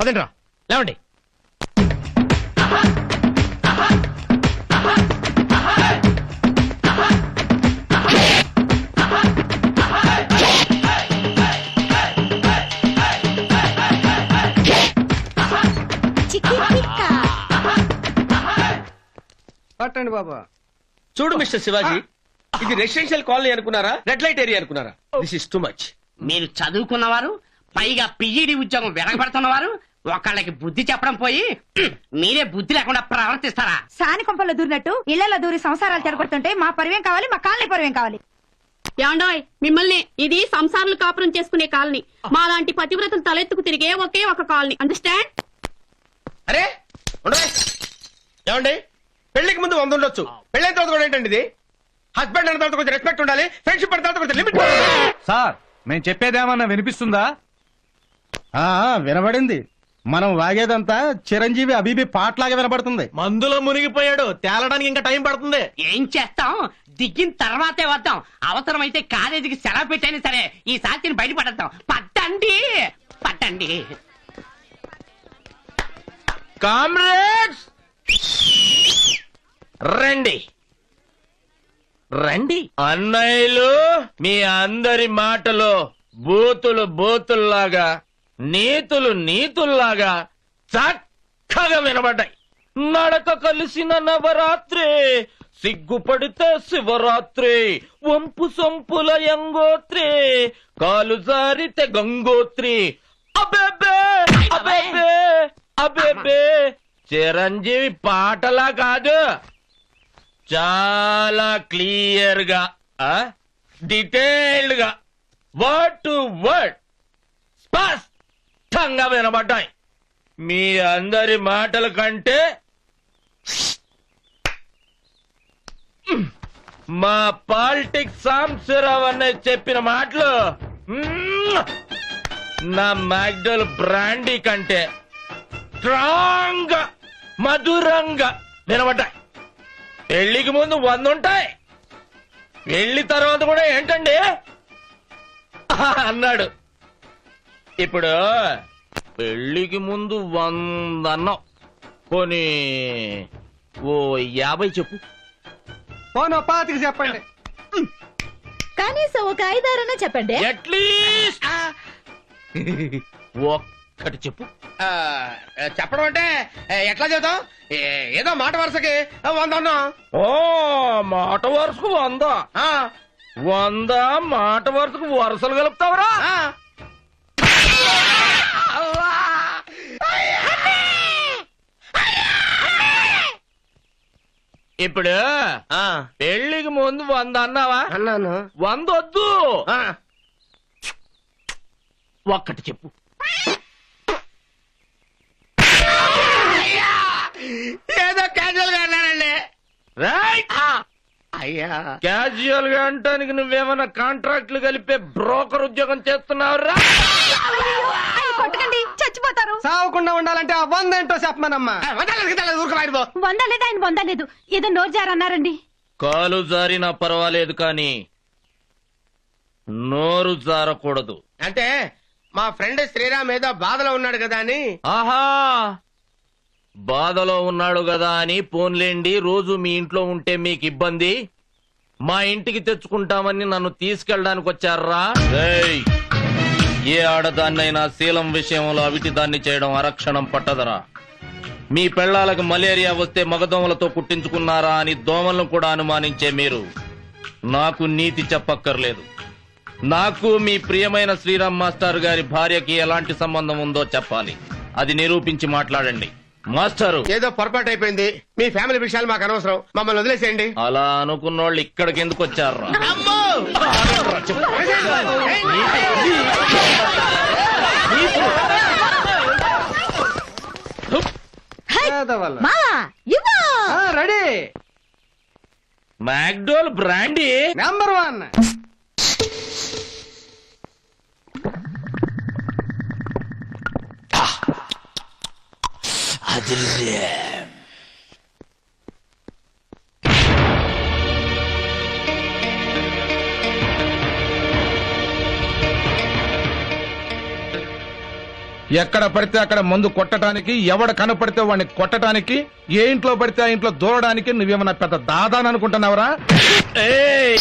పదండి రా లేవండి పట్టండి బాబా. చూడు మిస్టర్ శివాజీ ఇది రెసిడెన్షియల్ కాలనీ అనుకున్నారా? రెడ్ లైట్ ఏరియా అనుకున్నారా? దిస్ ఇస్ టూ మచ్ మీరు చదువుకున్నవారు పైగా పిఈడి ఉద్యోగం వెనకబడుతున్నవారు ఒకళ్ళకి బుద్ధి చెప్పడం పోయి మీరే బుద్ధి లేకుండా ప్రవర్తిస్తారా? సాని కొంపల్లో దూరినట్టు ఇళ్ళలో దూరి సంసారాలు చెడగొడుతుంటే మా పరివేం కావాలి మా కాలనీ పరివేం కావాలి? యాండాయ్ మిమ్మల్ని ఇది సంసారాలు కాపురం చేసుకునే కాలనీ. మాలాంటి పతివ్రతలు తలెత్తుకు తిరిగే ఒకే ఒక కాలనీ. అండర్స్టాండ్ అరే ఉండవే. ఏమండి? పెళ్ళికి ముందు వంద ఉండొచ్చు. పెళ్ళైన తర్వాత కూడా ఏంటండి ఇది? హస్బెండ్ అన్న తర్వాత కొంచెం రెస్పెక్ట్ ఉండాలి ఫ్రెండ్షిప్ అన్న తర్వాత కొంచెం లిమిట్ సార్ మేము చెప్పేదేమన్నా వినిపిస్తుందా? ఆ వినబడింది. మనం వాగేదంతా చిరంజీవి అబీబి పాటలాగా వినబడుతుంది. మందులో మునిగిపోయాడు. తేలడానికి ఇంకా టైం పడుతుంది. ఏం చేస్తాం? దిగిన తర్వాతే వద్దాం. అవసరమైతే కాలేజీకి సెలవు పెట్టైనా సరే ఈ సాక్షిని బయటపడతాం పట్టండి పట్టండి కామ్రేడ్స్! రండి. రండి. అన్నయ్యలు మీ అందరి మాటలో బూతులు బూతుల్లాగా నీతులు నీతుల్లాగా చక్కగా వినబడ్డాయి. నడక కలిసిన నవరాత్రే సిగ్గుపడితే శివరాత్రి వంపు సొంపుల యంగోత్రి కాలు జారితే గంగోత్రి. అబేబే అబేబే అబేబే. చిరంజీవి పాటలా కాదు చాలా క్లియర్గా డీటెయిల్డ్గా వర్డ్ టు వర్డ్. స్పష్టంగా వినబడ్డాయి. మీ అందరి మాటల కంటే మా పాలిటిక్స్ సాంబశివరావు అన్నయ్య చెప్పిన మాటలు నా మ్యాగ్డల్ బ్రాండీ కంటే స్ట్రాంగ్గా మధురంగా వినబడ్డాయి. పెళ్ళికి ముందు వంద ఉంటాయి పెళ్ళి తర్వాత కూడా ఏంటండి? అన్నాడు. ఇప్పుడు పెళ్ళికి ముందు వంద అన్నాం పోనీ ఓ యాభై చెప్పు. పోను పాతికి చెప్పండి. కనీసం ఒక ఐదారన్నా చెప్పండి. అట్లీస్ట్ ఒక్కటి చెప్పు. ఆ, చెప్పడం అంటే ఎట్లా చేద్దాం ఏదో మాట వరుసకి వంద అన్నాం ఓ మాట వరుసకు వంద. ఆ, వంద మాట వరుసకు వరుసలు కలుపుతావరా. ఆ. ఇప్పుడు ఆ, పెళ్ళికి ముందు వంద అన్నావా అన్నాను వంద వద్దు ఆ, ఒక్కటి చెప్పు ఏదో క్యాజువల్గా అన్నానండి రైట్ అయ్యా క్యాజువల్గా అంటానికి నువ్వేమన్నా కాంట్రాక్ట్లు కలిపే బ్రోకర్ ఉద్యోగం చేస్తున్నావురా కొట్టకండి చచ్చిపోతారు. సావకుండా ఉండాలంటే ఆ వంద ఏంటో చెప్పమనమ్మా. వదలేదు ఆయన వందలేదు ఏదో నోరు జారన్నారండి. కాలు జారినా పర్వాలేదు కానీ నోరు జారకూడదు. అంటే మా ఫ్రెండ్ శ్రీరామ్ ఏదో బాధలో ఉన్నాడు కదా అని? ఆహా! బాధలో ఉన్నాడు కదా అని పోన్లేండి రోజు మీ ఇంట్లో ఉంటే మీకు ఇబ్బంది. మా ఇంటికి తెచ్చుకుంటామని నన్ను తీసుకెళ్ళడానికి వచ్చారా? ఏయ్, ఏ ఆడదాన్నైనా శీలం విషయంలో అవిటి దాన్ని చేయడం అరక్షణం పట్టదరా? మీ పెళ్ళాలకు మలేరియా వస్తే మగదోమలతో కుట్టించుకున్నారా అని దోమలను కూడా అనుమానించే మీరు. నాకు నీతి చెప్పక్కర్లేదు. నాకు మీ ప్రియమైన శ్రీరామ్ మాస్టర్ గారి భార్యకి ఎలాంటి సంబంధం ఉందో చెప్పాలి. అది నిరూపించి మాట్లాడండి. మాస్టారు! ఏదో పొరపాటు అయిపోయింది. మీ ఫ్యామిలీ విషయాలు మాకు అనవసరం. మమ్మల్ని వదిలేసేయండి. అలా అనుకున్నోళ్ళు ఇక్కడికి ఎందుకు వచ్చారా చదవాలి ready. McDowell brandy? Number one అదిలే ఎక్కడ పడితే అక్కడ మందు కొట్టడానికి ఎవడ కనపడితే వాడిని కొట్టడానికి ఏ ఇంట్లో పడితే ఆ ఇంట్లో దూరడానికి నువ్వేమన్నా పెద్ద దాదాని అనుకుంటున్నావురా? ఏయ్,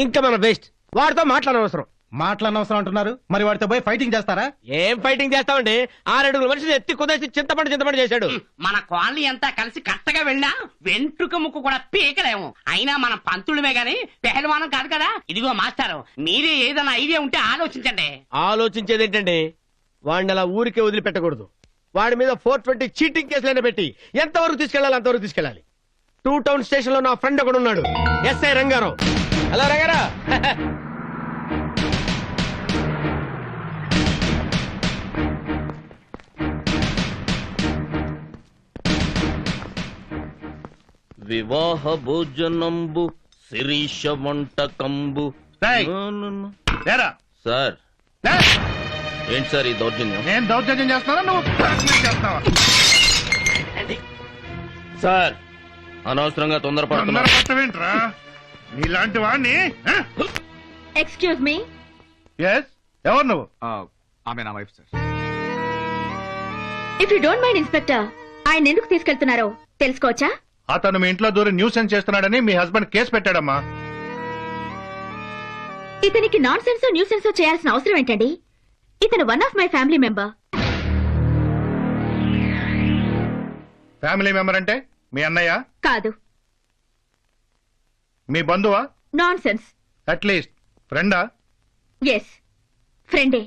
ఇంకా మన వేస్ట్ వాడితో మాట్లాడనవసరం. మాట్లాడనవసరం అంటున్నారు. మరి వాడితో పోయి ఫైటింగ్ చేస్తారా? ఏం ఫైటింగ్ చేస్తామండి? ఆరేడుగుల మనిషిని ఎత్తి కుదేసి చింతపండు చింతపండు చేశాడు. మన కాలనీ అంతా కలిసి కట్టగా వెళ్ళినా వెంట్రుక ముక్కు కూడా పీకలేము. అయినా మన పంతులమే గాని పెహల్వానం కాదు కదా? ఇదిగో మాస్టారు మీరే ఏదైనా ఐడియా ఉంటే ఆలోచించండి. ఆలోచించేది ఏంటండి వాడిని అలా ఊరికే వదిలిపెట్టకూడదు. వాడి మీద ఫోర్ ట్వంటీ చీటింగ్ కేసులైనా పెట్టి ఎంతవరకు తీసుకెళ్ళాలి అంతవరకు తీసుకెళ్ళాలి. టూ టౌన్ స్టేషన్లో నా ఫ్రెండ్ ఒకడు ఉన్నాడు ఎస్ఐ రంగారావు. హలో రంగారావు వివాహ భోజనంబు శిరీష వంటకంబు. రేయ్. లేరా? సార్. ఏంటి సార్ ఈ దౌర్జన్యం? నేను దౌర్జన్యం చేస్తానా నువ్వు చేస్తావా? సార్ అనవసరంగా తొందరపడుతున్నా. పట్టవేంట్రా నీలాంటి వాడిని ఎక్స్క్యూజ్ మీ ఎస్ ఎవరు నువ్వు? ఆమె నా wife sir. If you don't mind inspector ఆయన ఎందుకు తీసుకెళ్తున్నారో తెలుసుకోవచ్చా? అతను మీ ఇంట్లో దూరి న్యూసెన్స్ చేస్తున్నాడని మీ హస్బెండ్ కేసు పెట్టాడమ్మా. ఇతనికి నాన్ సెన్స్ న్యూ సెన్స్ చేయాల్సిన అవసరం ఏంటండి? ఇతను one of my family member family member అంటే మీ అన్నయ్య? కాదు. మీ బంధువా? నాన్ సెన్స్ అట్లీస్ట్ ఫ్రెండా ఎస్ ఫ్రెండే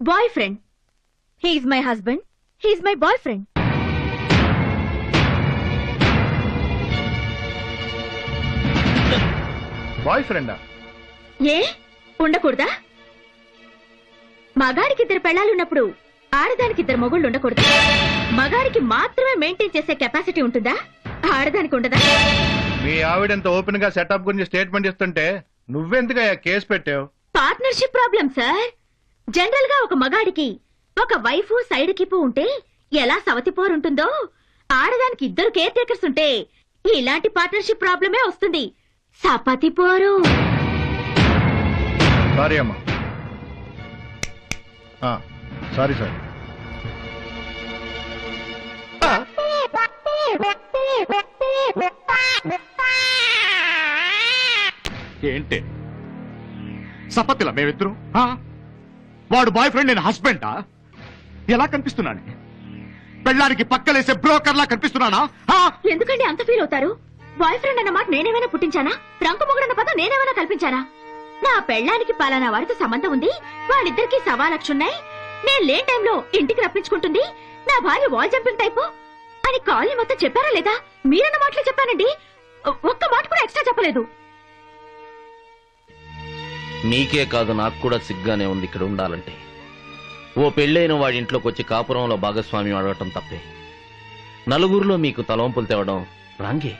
boyfriend he's my husband he's my boyfriend boy ఫ్రెండా ఏ? ఉండకూడదా? మగాడికి ఇద్దరు పెళ్ళాలున్నప్పుడు ఆడదానికి ఇద్దరు మొగుళ్ళు ఉండకూడదు? మగాడికి మాత్రమే మెయింటైన్ చేసే కెపాసిటీ ఉంటుందా? ఆడదానికి ఉండదా? మీ ఆవిడ ఎంత ఓపెన్గా సెటప్ గురించి స్టేట్మెంట్ ఇస్తుంటే నువ్వెందుకయ్యా కేసు పెట్టావు? పార్ట్నర్షిప్ ప్రాబ్లం సార్ జనరల్గా ఒక మగాడికి ఒక వైఫ్ సైడ్ కిప్పు ఉంటే ఎలా సవతిపోరుంటుందో ఆడదానికి ఇద్దరు కేర్ టేకర్స్ ఉంటే ఇలాంటి పార్ట్నర్షిప్ ప్రాబ్లమే వస్తుంది. సపతి పోరు. సారీ అమ్మా. సారీ సార్ ఏంటే? సపతిలా మేమిద్దరు? వాడు బాయ్ ఫ్రెండ్ నేను హస్బెండా ఎలా కనిపిస్తున్నాను పెళ్ళానికి పక్కలేసే బ్రోకర్లా కనిపిస్తున్నానా? ఎందుకండి అంత ఫీల్ అవుతారు? బాయ్ ఫ్రెండ్ అన్న మాట నేనేమైనా పుట్టించానా? రంకు మొగడన్న పదం నేనేమైనా కల్పించానా? నా పెళ్ళానికి పాలనా వారితో సంబంధం ఉంది. వాళ్ళిద్దరికి సవా లక్షలున్నాయి నేను లేని టైంలో ఇంటికి రప్పించుకుంటుంది. నా భార్య వాల్ జంపింగ్ టైపు అని కాలనీ మొత్తం చెప్పారా లేదా? మీరన్న మాటలు చెప్పానండి. ఒక్క మాట కూడా ఎక్స్ట్రా చెప్పలేదు. నీకే కాదు నాకు కూడా సిగ్గానే ఉంది ఇక్కడ ఉండాలంటే. ఓ పెళ్ళైన వాడి ఇంట్లోకి వచ్చి కాపురంలో భాగస్వామ్యం అడగటం తప్పే. నలుగురిలో మీకు తలవంపులు తేవడం రాంగే.